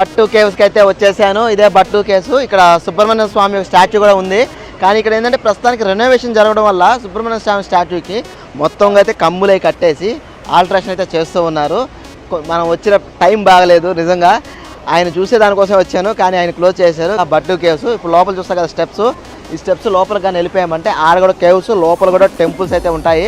బట్టు కేవ్స్కి అయితే వచ్చేసాను. ఇదే బట్టు కేసు ఇక్కడ సుబ్రహ్మణ్య స్వామి స్టాచ్యూ కూడా ఉంది. కానీ ఇక్కడ ఏంటంటే ప్రస్తుతానికి రెనోవేషన్ జరగడం వల్ల సుబ్రహ్మణ్య స్వామి స్టాచ్యూకి మొత్తంగా అయితే కమ్ములై కట్టేసి ఆల్ట్రేషన్ అయితే చేస్తూ ఉన్నారు. మనం వచ్చిన టైం బాగలేదు నిజంగా. ఆయన చూసే దానికోసం వచ్చాను కానీ ఆయన క్లోజ్ చేశారు. ఆ బట్టు కేవ్స్ ఇప్పుడు లోపల చూస్తాం కదా స్టెప్స్. ఈ స్టెప్స్ లోపల కానీ వెళ్ళిపోయామంటే ఆడ కూడా కేవ్స్ లోపల కూడా టెంపుల్స్ అయితే ఉంటాయి.